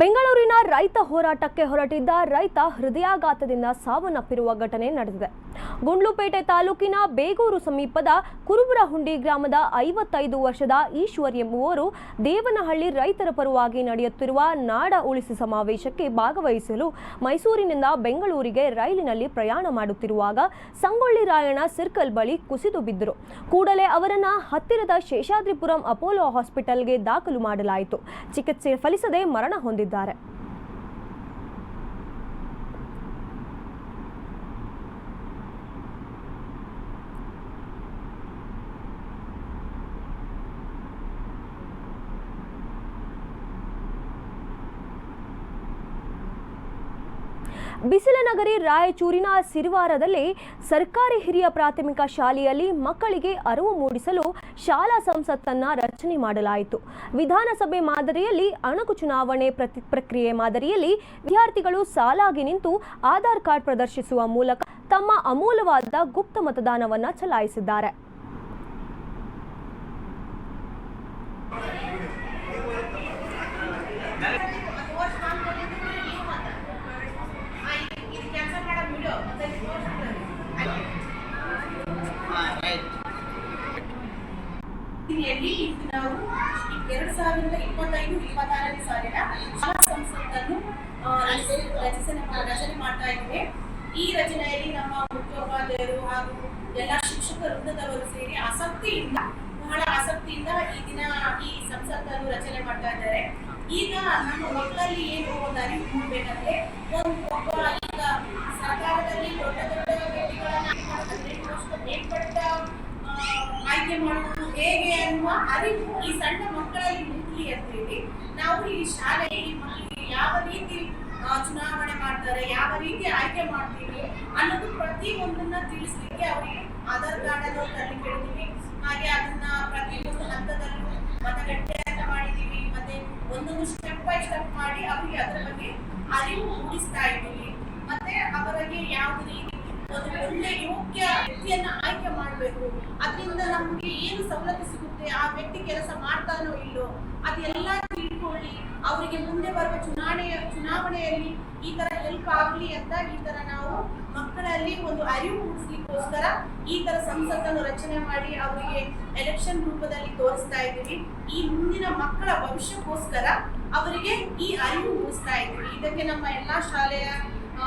ಬೆಂಗಳೂರಿನ ರೈತ ಹೋರಾಟಕ್ಕೆ ಹೊರಟಿದ್ದ ರೈತ ಹೃದಯಾಘಾತದಿಂದ ಸಾವನ್ನಪ್ಪಿರುವ ಘಟನೆ ನಡೆದಿದೆ. ಗುಂಡ್ಲುಪೇಟೆ ತಾಲೂಕಿನ ಬೇಗೂರು ಸಮೀಪದ ಕುರುಬರಹುಂಡಿ ಗ್ರಾಮದ ಐವತ್ತೈದು ವರ್ಷದ ಈಶ್ವರ್ ಎಂಬುವರು ದೇವನಹಳ್ಳಿ ರೈತರ ಪರವಾಗಿ ನಡೆಯುತ್ತಿರುವ ನಾಡ ಉಳಿಸಿ ಸಮಾವೇಶಕ್ಕೆ ಭಾಗವಹಿಸಲು ಮೈಸೂರಿನಿಂದ ಬೆಂಗಳೂರಿಗೆ ರೈಲಿನಲ್ಲಿ ಪ್ರಯಾಣ ಮಾಡುತ್ತಿರುವಾಗ ಸಂಗೊಳ್ಳಿ ರಾಯಣ್ಣ ಸರ್ಕಲ್ ಬಳಿ ಕುಸಿದು ಬಿದ್ದರು. ಕೂಡಲೇ ಅವರನ್ನ ಹತ್ತಿರದ ಶೇಷಾದ್ರಿಪುರಂ ಅಪೋಲೋ ಹಾಸ್ಪಿಟಲ್ಗೆ ದಾಖಲು ಮಾಡಲಾಯಿತು. ಚಿಕಿತ್ಸೆ ಫಲಿಸದೆ ಮರಣ ಹೇಳಿದ್ದಾರೆ ಬಿಸಿಲನಗರಿ ರಾಯಚೂರಿನ ಸಿರಿವಾರದಲ್ಲಿ ಸರ್ಕಾರಿ ಹಿರಿಯ ಪ್ರಾಥಮಿಕ ಶಾಲೆಯಲ್ಲಿ ಮಕ್ಕಳಿಗೆ ಅರಿವು ಮೂಡಿಸಲು ಶಾಲಾ ಸಂಸತ್ತನ್ನ ರಚನೆ ಮಾಡಲಾಯಿತು. ವಿಧಾನಸಭೆ ಮಾದರಿಯಲ್ಲಿ ಅಣಕು ಚುನಾವಣೆ ಪ್ರತಿ ಪ್ರಕ್ರಿಯೆ ಮಾದರಿಯಲ್ಲಿ ವಿದ್ಯಾರ್ಥಿಗಳು ಸಾಲಾಗಿ ನಿಂತು ಆಧಾರ್ ಕಾರ್ಡ್ ಪ್ರದರ್ಶಿಸುವ ಮೂಲಕ ತಮ್ಮ ಅಮೂಲ್ಯವಾದ ಗುಪ್ತ ಮತದಾನವನ್ನ ಚಲಾಯಿಸಿದ್ದಾರೆ. ಇಲ್ಲಿ ನಾವು ಎರಡು ಸಾವಿರದ ಇಪ್ಪತ್ತೈದು ಇಪ್ಪತ್ತಾರನೇ ಸಾಲಿನ ಶಾಲಾ ಸಂಸತ್ತನ್ನು ರಚನೆ ರಚನೆ ಮಾಡ್ತಾ ಇದ್ದೇವೆ ಈ ರಚನೆಯಲ್ಲಿ ನಮ್ಮ ಮುಖ್ಯೋಪಾಧ್ಯಾಯರು ಹಾಗೂ ಎಲ್ಲ ಶಿಕ್ಷಕ ವೃಂದದವರು ಸೇರಿ ಆಸಕ್ತಿಯಿಂದ, ಬಹಳ ಆಸಕ್ತಿಯಿಂದ ಈ ದಿನ ಈ ಸಂಸತ್ತನ್ನು ರಚನೆ ಮಾಡ್ತಾ ಇದ್ದಾರೆ. ಈಗ ನಮ್ಮ ಮಕ್ಕಳಲ್ಲಿ ಏನು ಒಂದು ನೋಡ್ಬೇಕಂದ್ರೆ ಒಂದು ಒಬ್ಬ ಈಗ ಸರ್ಕಾರದಲ್ಲಿ ದೊಡ್ಡ ದೊಡ್ಡ ವ್ಯಕ್ತಿಗಳನ್ನ ಹದಿನೆಂಟು ಆಯ್ಕೆ ಮಾಡುವುದು ಹೇಗೆ ಅನ್ನುವ ಅರಿವು ಈ ಸಣ್ಣ ಮಕ್ಕಳಲ್ಲಿ ಮೂಡಲಿ ಅಂತ ಹೇಳಿ ನಾವು ಈ ಶಾಲೆಯಲ್ಲಿ ಮಕ್ಕಳಿಗೆ ಯಾವ ರೀತಿ ಚುನಾವಣೆ ಮಾಡ್ತಾರೆ, ಯಾವ ರೀತಿ ಆಯ್ಕೆ ಮಾಡ್ತೀವಿ ಅನ್ನೋದು ಪ್ರತಿ ಒಂದನ್ನ ತಿಳಿಸ್ಲಿಕ್ಕೆ ಅವರಿಗೆ ಆಧಾರ್ ಕಾರ್ಡ್ ಅನ್ನು ತಂದು ಕೇಳಿದೀವಿ ಹಾಗೆ ಅದನ್ನ ಪ್ರತಿ ಒಂದು ಹಂತದಲ್ಲೂ ಮತಗಟ್ಟೆ ಅಂತ ಮಾಡಿದೀವಿ. ಮತ್ತೆ ಒಂದೊಂದು ಸ್ಟೆಪ್ ಬೈ ಸ್ಟೆಪ್ ಮಾಡಿ ಅವರಿಗೆ ಅದರ ಬಗ್ಗೆ ಅರಿವು ಮೂಡಿಸ್ತಾ ಇದ್ದೀವಿ. ಮತ್ತೆ ಅವರಿಗೆ ಯಾವ ರೀತಿ ಒಂದು ಒಳ್ಳೆ ಯೋಗ್ಯ ವ್ಯಕ್ತಿಯನ್ನ ಆಯ್ಕೆ ಮಾಡಬೇಕು. ಅದರಿಂದ ನಮಗೆ ಏನು ಸವಲತ್ತು ಸಿಗುತ್ತೆ? ಆ ವ್ಯಕ್ತಿ ಕೆಲಸ ಮಾಡ್ತಾನೋ ಇಲ್ಲೋ? ಅದೆಲ್ಲ ತಿಳ್ಕೊಳ್ಳಿ. ಅವರಿಗೆ ಮುಂದೆ ಬರುವ ಚುನಾವಣೆಯ ಚುನಾವಣೆಯಲ್ಲಿ ಈ ತರ ಹೆಲ್ಪ್ ಆಗ್ಲಿ ಅಂತ ಈ ತರ ನಾವು ಮಕ್ಕಳಲ್ಲಿ ಒಂದು ಅರಿವು ಮೂಡಿಸ್ಲಿಕ್ಕೋಸ್ಕರ ಈ ತರ ಸಂಸತ್ತನ್ನು ರಚನೆ ಮಾಡಿ ಅವರಿಗೆ ಎಲೆಕ್ಷನ್ ರೂಪದಲ್ಲಿ ತೋರಿಸ್ತಾ ಇದ್ದೀವಿ. ಈ ಮುಂದಿನ ಮಕ್ಕಳ ಭವಿಷ್ಯಕ್ಕೋಸ್ಕರ ಅವರಿಗೆ ಈ ಅರಿವು ಮೂಡಿಸ್ತಾ ಇದ್ದೀವಿ. ಇದಕ್ಕೆ ನಮ್ಮ ಎಲ್ಲಾ ಶಾಲೆಯ ಆ,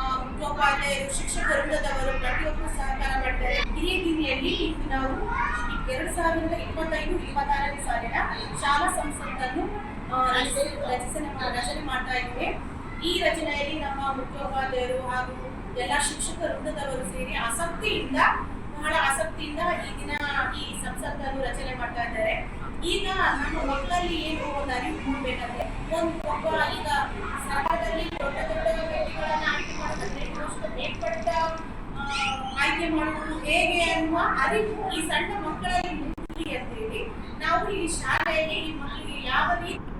ಶಿಕ್ಷಕರು ಶಿಕ್ಷಕ ಪ್ರತಿಯೊಬ್ಬರು ಸಹಕಾರ ಮಾಡ್ತಾರೆ. ಇದೇ ರೀತಿಯಲ್ಲಿ ನಾವು ಎರಡು ಸಾವಿರದ ಇಪ್ಪತ್ತೈದು ಇಪ್ಪತ್ತಾರನೇ ಸಾಲಿನ ಶಾಲಾ ಸಂಸತ್ತನ್ನು ರಚನೆ ರಚನೆ ಮಾಡ್ತಾ ಇದ್ದೇವೆ. ಈ ರಚನೆಯಲ್ಲಿ ನಮ್ಮ ಮುಖ್ಯೋಪಾಧ್ಯಾಯರು ಹಾಗೂ ಎಲ್ಲ ಶಿಕ್ಷಕ ವೃಂದದವರು ಸೇರಿ ಆಸಕ್ತಿಯಿಂದ ಬಹಳ ಆಸಕ್ತಿಯಿಂದ ಈ ದಿನ ಈ ಸಂಸತ್ತನ್ನು ರಚನೆ ಮಾಡ್ತಾ ಇದ್ದಾರೆ. ಈಗ ನಮ್ಮ ಮಕ್ಕಳಲ್ಲಿ ಏನು ಒಂದು ಅರಿವು ಮೂಡಬೇಕಂದ್ರೆ ಒಂದು ಒಬ್ಬ ಈಗ ಸರ್ಕಾರದಲ್ಲಿ ದೊಡ್ಡ ದೊಡ್ಡ ವ್ಯಕ್ತಿಗಳನ್ನ ಆಯ್ಕೆ ಮಾಡೋದು ಹದಿನೆಂಟು ವರ್ಷದ ಮೇಲ್ಪಟ್ಟ ಆ, ಆಯ್ಕೆ ಮಾಡುವುದು ಹೇಗೆ ಅನ್ನುವ ಅರಿವು ಈ ಸಣ್ಣ ಮಕ್ಕಳಲ್ಲಿ ಅಂತ ಹೇಳಿ ನಾವು ಈ ಶಾಲೆಯಲ್ಲಿ ಈ ಮಕ್ಕಳಿಗೆ ಯಾವ ರೀತಿ